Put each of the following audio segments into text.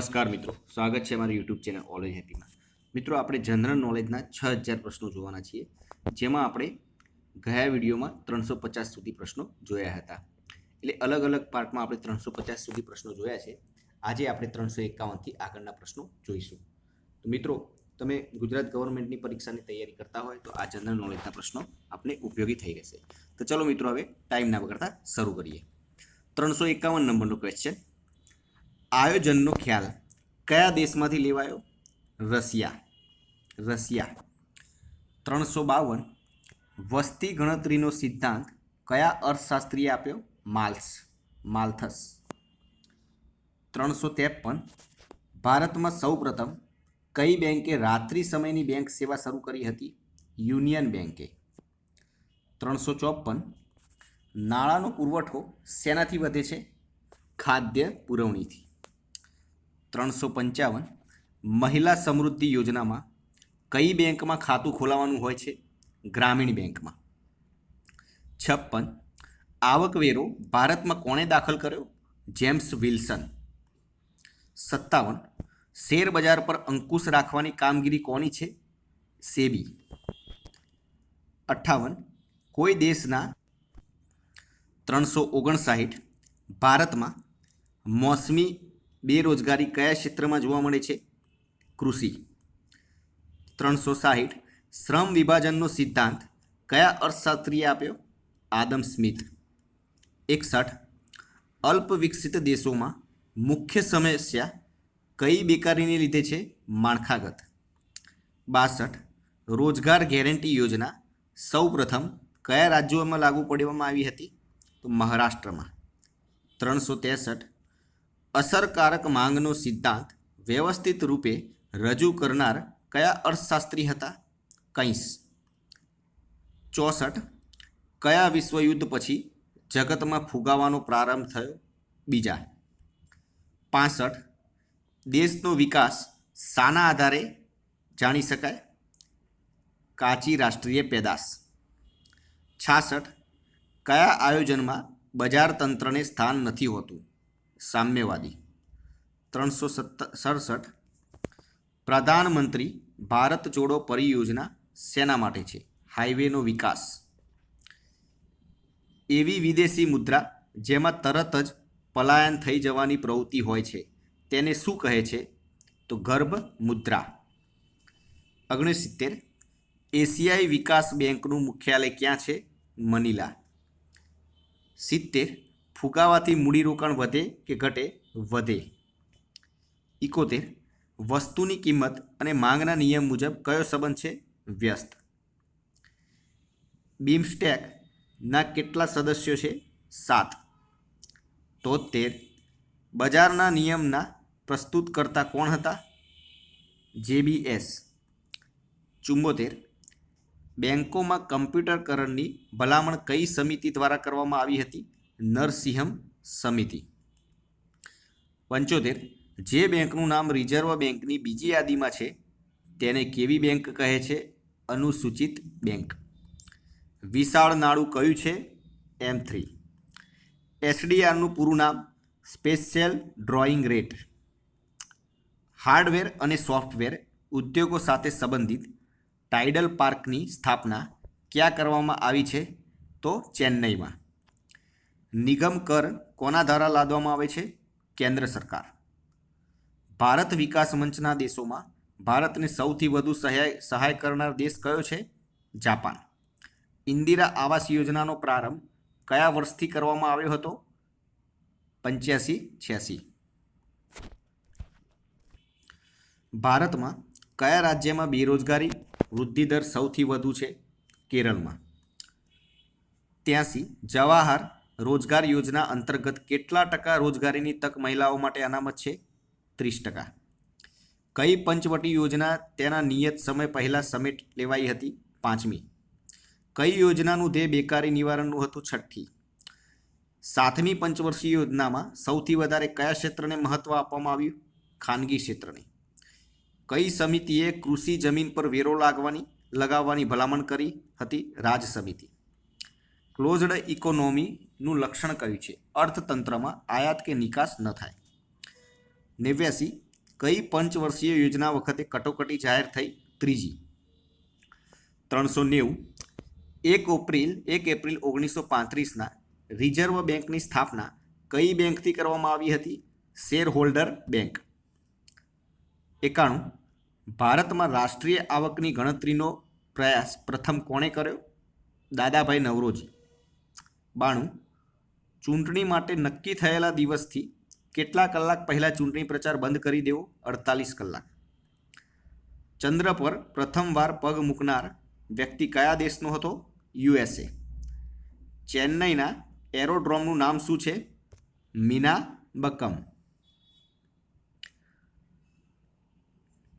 નમસ્કાર મિત્રો. સ્વાગત છે અમારી યુટ્યુબ ચેનલ ઓલેજ હેપીમાં મિત્રો, આપણે જનરલ નોલેજના છ હજાર પ્રશ્નો જોવાના છીએ. જેમાં આપણે ગયા વિડીયોમાં ત્રણસો પચાસ સુધી પ્રશ્નો જોયા હતા. એટલે અલગ અલગ પાર્ટમાં આપણે ત્રણસો પચાસ સુધી પ્રશ્નો જોયા છે. આજે આપણે ત્રણસો એકાવનથી આગળના પ્રશ્નો જોઈશું. તો મિત્રો, તમે ગુજરાત ગવર્મેન્ટની પરીક્ષાની તૈયારી કરતા હોય તો આ જનરલ નોલેજના પ્રશ્નો આપણે ઉપયોગી થઈ રહેશે. તો ચલો મિત્રો, હવે ટાઈમ ના બગાડતા શરૂ કરીએ. ત્રણસો એકાવન નંબરનો ક્વેશ્ચન આયોજનનો ખ્યાલ કયા દેશમાંથી લેવાયો? રશિયા. રશિયા. ત્રણસો બાવન. વસ્તી ગણતરીનો સિદ્ધાંત કયા અર્થશાસ્ત્રીએ આપ્યો? માલ્સ. માલ્થસ. ત્રણસો ત્રેપન. ભારતમાં સૌપ્રથમ કઈ બેંકે રાત્રિ સમયની બેંક સેવા શરૂ કરી હતી? યુનિયન બેંકે. ત્રણસો ચોપન. નાણાંનો પુરવઠો શેનાથી વધે છે? ખાદ્ય પુરવણીથી. ત્રણસો પંચાવન મહિલા સમૃદ્ધિ યોજનામાં કઈ બેંકમાં ખાતું ખોલાવવાનું હોય છે? ગ્રામીણ બેંકમાં. છપ્પન, આવકવેરો ભારતમાં કોણે દાખલ કર્યો? James Wilson. સત્તાવન, શેરબજાર પર અંકુશ રાખવાની કામગીરી કોની છે? સેબી. અઠ્ઠાવન કોઈ દેશના ત્રણસો ઓગણસાઠ ભારતમાં મોસમી બેરોજગારી કયા ક્ષેત્રમાં જોવા મળે છે? કૃષિ. ત્રણસો સાહીઠ. શ્રમ વિભાજનનો સિદ્ધાંત કયા અર્થશાસ્ત્રીએ આપ્યો? Adam Smith. એકસઠ. અલ્પ વિકસિત દેશોમાં મુખ્ય સમસ્યા કઈ બેકારીને લીધે છે? માળખાગત. બાસઠ. રોજગાર ગેરંટી યોજના સૌપ્રથમ કયા રાજ્યોમાં લાગુ પાડવામાં આવી હતી? તો મહારાષ્ટ્રમાં. ત્રણસો ત્રેસઠ. અસરકારક માંગનો સિદ્ધાંત વ્યવસ્થિત રૂપે રજૂ કરનાર કયા અર્થશાસ્ત્રી હતા? કંઈસ. ચોસઠ. કયા વિશ્વયુદ્ધ પછી જગતમાં ફુગાવાનો પ્રારંભ થયો? બીજા. પાસઠ. દેશનો વિકાસ શાના આધારે જાણી શકાય? કાચી રાષ્ટ્રીય પેદાશ. છાસઠ. કયા આયોજનમાં બજાર તંત્રને સ્થાન નથી હોતું? સામ્યવાદી. ત્રણસો સડસઠ, પ્રધાનમંત્રી ભારત જોડો પરિયોજના સેના માટે છે. હાઈવેનો વિકાસ. એવી વિદેશી મુદ્રા જેમાં તરત જ પલાયન થઈ જવાની પ્રવૃત્તિ હોય છે. તેને શું કહે છે? તો ગર્ભ મુદ્રા. ઓગણસિત્તેર, એશિયાઈ વિકાસ બેંકનું મુખ્યાલય ક્યાં છે? મનીલા. સિત્તેર ફુગાવાથી મૂડીરોકાણ વધે કે ઘટે? વધે. ઇકોતેર વસ્તુની કિંમત અને માંગના નિયમ મુજબ કયો સંબંધ છે? વ્યસ્ત. બીમસ્ટેકના કેટલા સદસ્યો છે? સાત. તોતેર. બજારના નિયમના પ્રસ્તુતકર્તા કોણ હતા? જેબીએસ. ચુંબોતેર. બેંકોમાં કમ્પ્યુટરકરણની ભલામણ કઈ સમિતિ દ્વારા કરવામાં આવી હતી? નરસિંહમ સમિતિ. પંચોતેર. જે બેંકનું નામ રિઝર્વ બેંકની બીજી યાદીમાં છે, તેને કેવી બેંક કહે છે? અનુસૂચિત બેંક. વિશાળ નાણું કયું છે? એમ થ્રી. એસડીઆરનું પૂરું નામ સ્પેશિયલ ડ્રોઈંગ રેટ. હાર્ડવેર અને સોફ્ટવેર ઉદ્યોગો સાથે સંબંધિત ટાઇડલ પાર્કની સ્થાપના ક્યાં કરવામાં આવી છે? તો ચેન્નઈમાં. નિગમ કર કોના દ્વારા લાદવામાં આવે છે? કેન્દ્ર સરકાર. ભારત વિકાસ મંચના દેશોમાં ભારતને સૌથી વધુ સહાય સહાય કરનાર દેશ કયો છે? જાપાન. ઇન્દિરા આવાસ યોજનાનો પ્રારંભ કયા વર્ષથી કરવામાં આવ્યો હતો? પંચ્યાસી, છ્યાસી. ભારતમાં કયા રાજ્યમાં બેરોજગારી વૃદ્ધિ દર સૌથી વધુ છે? કેરળમાં. ત્યાંસી, જવાહર રોજગાર યોજના અંતર્ગત કેટલા ટકા રોજગારીની તક મહિલાઓ માટે અનામત છે? ત્રીસ ટકા. કઈ પંચવટી યોજના તેના નિયત સમય પહેલાં સમેટ લેવાઈ હતી? પાંચમી. કઈ યોજનાનું ધ્યેય બેકારી નિવારણનું હતું? છઠ્ઠી. સાતમી પંચવર્ષીય યોજનામાં સૌથી વધારે કયા ક્ષેત્રને મહત્ત્વ આપવામાં આવ્યું? ખાનગી ક્ષેત્રને. કઈ સમિતિએ કૃષિ જમીન પર વેરો લાગવાની, લગાવવાની ભલામણ કરી હતી? રાજ સમિતિ. ક્લોઝડ ઇકોનોમીનું લક્ષણ કયું છે? અર્થતંત્રમાં આયાત કે નિકાસ ન થાય. નેવ્યાસી, કઈ પંચવર્ષીય યોજના વખતે કટોકટી જાહેર થઈ? ત્રીજી. ત્રણસો નેવું, એક એપ્રિલ એક એપ્રિલ ઓગણીસો પાંત્રીસના રિઝર્વ બેંકની સ્થાપના કઈ બેંકથી કરવામાં આવી હતી? Shareholder bank. એકાણું, ભારતમાં રાષ્ટ્રીય આવકની ગણતરીનો પ્રયાસ પ્રથમ કોણે કર્યો? દાદાભાઈ નવરોજી. બાણું ચૂંટણી માટે નક્કી થયેલા દિવસથી કેટલા કલાક પહેલાં ચૂંટણી પ્રચાર બંધ કરી દેવો? અડતાલીસ કલાક. ચંદ્ર પર પ્રથમવાર પગ મૂકનાર વ્યક્તિ કયા દેશનો હતો? યુએસએ ચેન્નઈના એરોડ્રોમનું નામ શું છે? મીના બકમ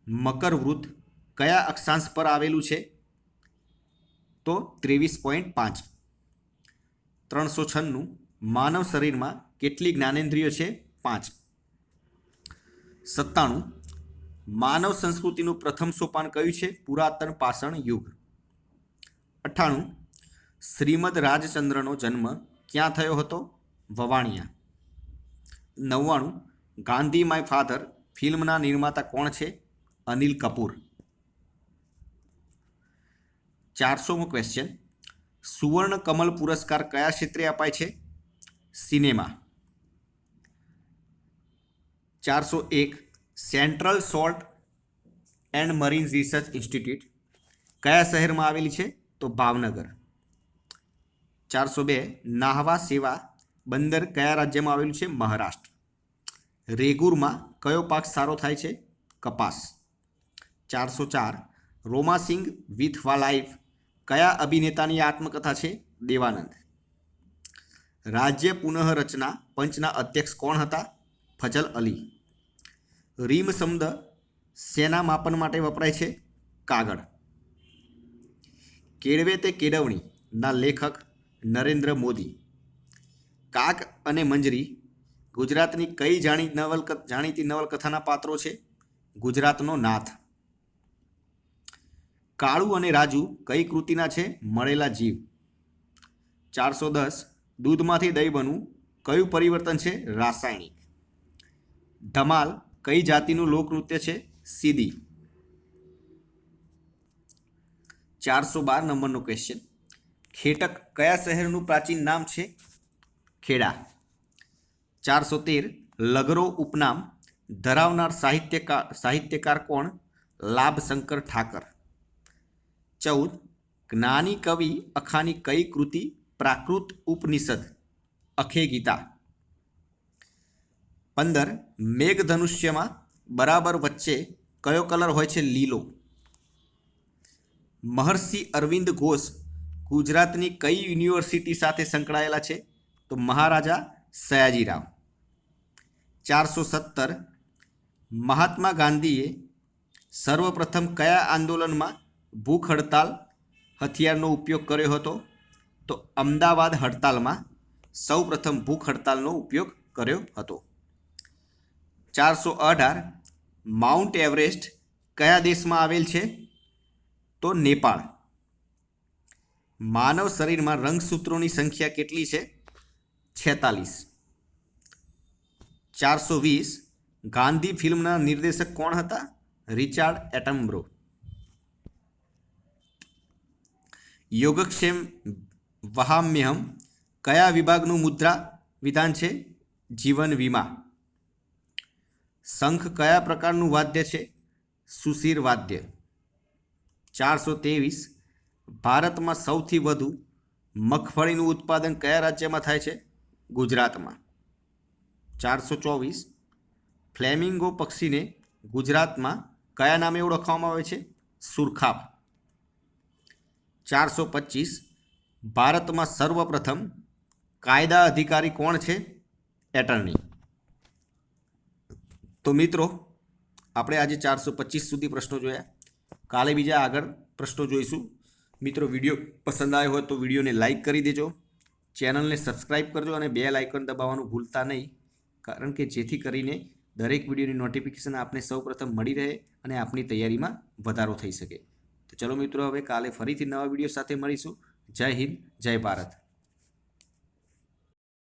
મકરવૃત્ત કયા અક્ષાંશ પર આવેલું છે? તો ત્રેવીસ પોઈન્ટ પાંચ. ત્રણસો છન્નું માનવ શરીરમાં કેટલી જ્ઞાનેન્દ્રિયો છે? પાંચ. સત્તાણું. માનવ સંસ્કૃતિનું પ્રથમ સોપાન કયું છે? પુરાતન પાષાણ યુગ. અઠ્ઠાણું. શ્રીમદ રાજચંદ્રનો જન્મ ક્યાં થયો હતો? વવાણિયા. નવ્વાણું. ગાંધી માય ફાધર ફિલ્મના નિર્માતા કોણ છે? અનિલ કપૂર. ચારસોમો ક્વેશ્ચન. સુવર્ણ કમલ પુરસ્કાર કયા ક્ષેત્રે અપાય છે? સિનેમા. ચારસો એક central salt and marine research institute. કયા શહેરમાં આવેલી છે? તો ભાવનગર. ચારસો બે નાહવા સેવા બંદર કયા રાજ્યમાં આવેલું છે? મહારાષ્ટ્ર. રેગુરમાં કયો પાક સારો થાય છે? કપાસ. ચારસો ચાર રોમાસિંગ વિથ વા લાઈફ કયા અભિનેતાની આત્મકથા છે? દેવાનંદ. રાજ્ય પુનઃરચના પંચના અધ્યક્ષ કોણ હતા? ફજલ અલી. રીમ શબ્દ શેના માપન માટે વપરાય છે. કાગળ. કેળવે તે કેળવણીના લેખક નરેન્દ્ર મોદી. કાક અને મંજરી ગુજરાતની કઈ જાણી નવલક, જાણીતી નવલકથાના પાત્રો છે? ગુજરાતનો નાથ. કાળુ અને રાજુ કઈ કૃતિના છે? મળેલા જીવ. ચારસો દસ દૂધમાંથી દહીં બનવું કયું પરિવર્તન છે? રાસાયણિક. ધમાલ કઈ જાતિનું લોકનૃત્ય છે? સીધી ચારસો બાર નંબરનો ક્વેશ્ચન ખેટક કયા શહેરનું પ્રાચીન નામ છે? ખેડા. ચારસો તેર લગરો ઉપનામ ધરાવનાર સાહિત્યકાર સાહિત્યકાર કોણ? લાભશંકર ઠાકર. ચૌદ જ્ઞાની કવિ અખાની કઈ કૃતિ પ્રાકૃત ઉપનિષદ, અખે ગીતા. પંદર, મેઘધનુષ્યમાં બરાબર વચ્ચે કયો કલર હોય છે? લીલો. મહર્ષિ અરવિંદ ઘોષ ગુજરાતની કઈ યુનિવર્સિટી સાથે સંકળાયેલા છે? તો મહારાજા સયાજીરાવ ચારસો સત્તર, મહાત્મા ગાંધીએ સર્વપ્રથમ કયા આંદોલનમાં ભૂખ હડતાલ હથિયારનો ઉપયોગ કર્યો હતો? તો અમદાવાદ હડતાલમાં સૌપ્રથમ ભૂખ હડતાલનો ઉપયોગ કર્યો હતો. ચારસો અઢાર માઉન્ટ એવરેસ્ટ કયા દેશમાં આવેલ છે? તો નેપાળ. માનવ શરીરમાં રંગસૂત્રોની સંખ્યા કેટલી છે? છેતાલીસ. ચારસો વીસ ગાંધી ફિલ્મના નિર્દેશક કોણ હતા? રિચાર્ડ એટમ્બ્રો. યોગક્ષેમ વહામ્યહમ કયા વિભાગનું મુદ્રા વિધાન છે? જીવન વીમા. શંખ કયા પ્રકારનું વાદ્ય છે? સુશીર વાદ્ય. ચારસો ત્રેવીસ. ભારતમાં સૌથી વધુ મગફળીનું ઉત્પાદન કયા રાજ્યમાં થાય છે? ગુજરાતમાં. ચારસો ચોવીસ. ફ્લેમિંગો પક્ષીને ગુજરાતમાં કયા નામે ઓળખવામાં આવે છે? સુરખાબ. ચારસો પચીસ. ભારતમાં સર્વપ્રથમ કાયદા અધિકારી કોણ છે? એટર્ની. તો મિત્રો, આપણે આજે ચારસો પચીસ સુધી પ્રશ્નો જોયા. કાલે બીજા આગળ પ્રશ્નો જોઈશું. મિત્રો, વીડિયો પસંદ આવ્યો હોય તો વિડીયોને લાઇક કરી દેજો. ચેનલને સબસ્ક્રાઇબ કરજો અને બે લાઇકન દબાવવાનું ભૂલતા નહીં. કારણ કે જેથી કરીને દરેક વિડીયોની નોટિફિકેશન આપને સૌપ્રથમ મળી રહે અને આપની તૈયારીમાં વધારો થઈ શકે. તો ચલો મિત્રો, હવે કાલે ફરીથી નવા વીડિયો સાથે મળીશું. જય હિન્દ જય ભારત.